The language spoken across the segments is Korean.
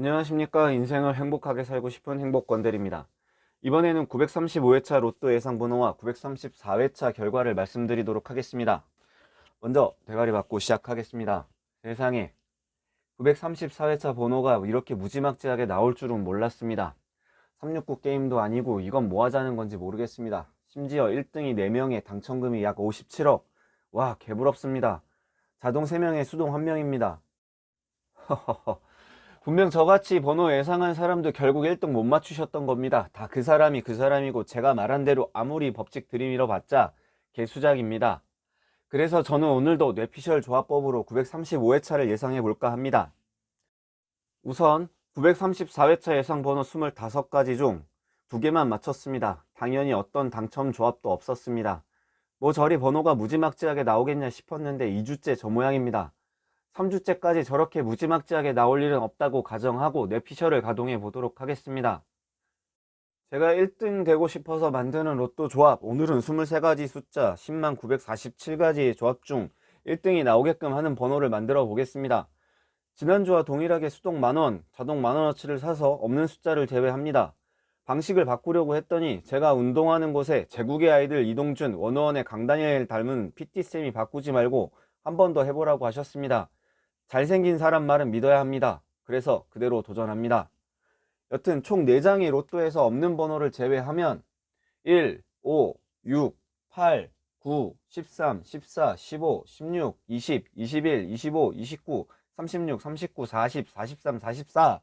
안녕하십니까. 인생을 행복하게 살고 싶은 행복권들입니다. 이번에는 935회차 로또 예상 번호와 934회차 결과를 말씀드리도록 하겠습니다. 먼저 대가리 받고 시작하겠습니다. 세상에 934회차 번호가 이렇게 무지막지하게 나올 줄은 몰랐습니다. 369 게임도 아니고 이건 뭐 하자는 건지 모르겠습니다. 심지어 1등이 4명에 당첨금이 약 57억. 와, 개부럽습니다. 자동 3명에 수동 1명입니다. 허허허. 분명 저같이 번호 예상한 사람도 결국 1등 못 맞추셨던 겁니다. 다 그 사람이 그 사람이고 제가 말한 대로 아무리 법칙 들이밀어 봤자 개수작입니다. 그래서 저는 오늘도 뇌피셜 조합법으로 935회차를 예상해 볼까 합니다. 우선 934회차 예상 번호 25가지 중 두 개만 맞췄습니다. 당연히 어떤 당첨 조합도 없었습니다. 뭐 저리 번호가 무지막지하게 나오겠냐 싶었는데 2주째 저 모양입니다. 3주째까지 저렇게 무지막지하게 나올 일은 없다고 가정하고 뇌피셜을 가동해 보도록 하겠습니다. 제가 1등 되고 싶어서 만드는 로또 조합 오늘은 23가지 숫자 10만 947가지의 조합 중 1등이 나오게끔 하는 번호를 만들어 보겠습니다. 지난주와 동일하게 수동 만원, 자동 만원어치를 사서 없는 숫자를 제외합니다. 방식을 바꾸려고 했더니 제가 운동하는 곳에 제국의 아이들 이동준, 원어원의 강다니엘 닮은 PT쌤이 바꾸지 말고 한 번 더 해보라고 하셨습니다. 잘생긴 사람 말은 믿어야 합니다. 그래서 그대로 도전합니다. 여튼 총 4장의 로또에서 없는 번호를 제외하면 1, 5, 6, 8, 9, 13, 14, 15, 16, 20, 21, 25, 29, 36, 39, 40, 43, 44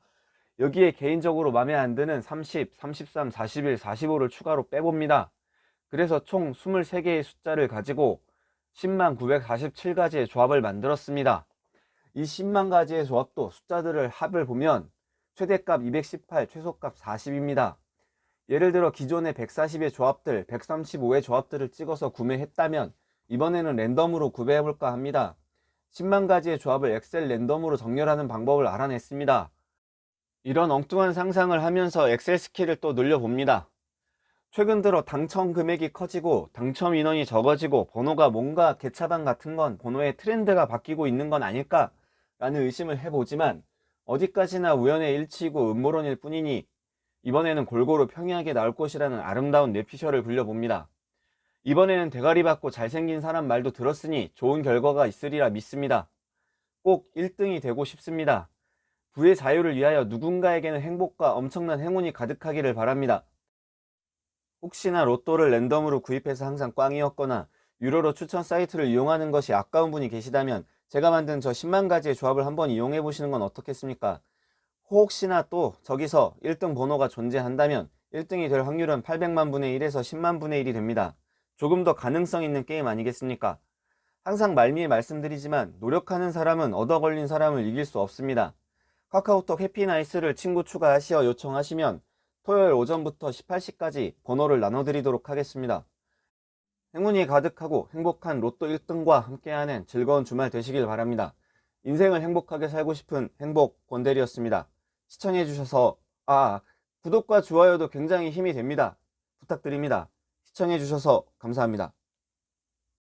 여기에 개인적으로 마음에 안 드는 30, 33, 41, 45를 추가로 빼봅니다. 그래서 총 23개의 숫자를 가지고 10만 947가지의 조합을 만들었습니다. 이 10만 가지의 조합도 숫자들을 합을 보면 최대값 218, 최소값 40입니다. 예를 들어 기존의 140의 조합들, 135의 조합들을 찍어서 구매했다면 이번에는 랜덤으로 구매해볼까 합니다. 10만 가지의 조합을 엑셀 랜덤으로 정렬하는 방법을 알아냈습니다. 이런 엉뚱한 상상을 하면서 엑셀 스킬을 또 늘려봅니다. 최근 들어 당첨 금액이 커지고 당첨 인원이 적어지고 번호가 뭔가 개차반 같은 건 번호의 트렌드가 바뀌고 있는 건 아닐까 라는 의심을 해보지만 어디까지나 우연의 일치이고 음모론일 뿐이니 이번에는 골고루 평이하게 나올 것이라는 아름다운 뇌피셜을 굴려봅니다. 이번에는 대가리 받고 잘생긴 사람 말도 들었으니 좋은 결과가 있으리라 믿습니다. 꼭 1등이 되고 싶습니다. 부의 자유를 위하여 누군가에게는 행복과 엄청난 행운이 가득하기를 바랍니다. 혹시나 로또를 랜덤으로 구입해서 항상 꽝이었거나 유료로 추천 사이트를 이용하는 것이 아까운 분이 계시다면 제가 만든 저 10만 가지의 조합을 한번 이용해 보시는 건 어떻겠습니까? 혹시나 또 저기서 1등 번호가 존재한다면 1등이 될 확률은 800만 분의 1에서 10만 분의 1이 됩니다. 조금 더 가능성 있는 게임 아니겠습니까? 항상 말미에 말씀드리지만 노력하는 사람은 얻어 걸린 사람을 이길 수 없습니다. 카카오톡 해피나이스를 친구 추가하시어 요청하시면 토요일 오전부터 18시까지 번호를 나눠드리도록 하겠습니다. 행운이 가득하고 행복한 로또 1등과 함께하는 즐거운 주말 되시길 바랍니다. 인생을 행복하게 살고 싶은 행복 권대리였습니다. 시청해주셔서, 아, 구독과 좋아요도 굉장히 힘이 됩니다. 부탁드립니다. 시청해주셔서 감사합니다.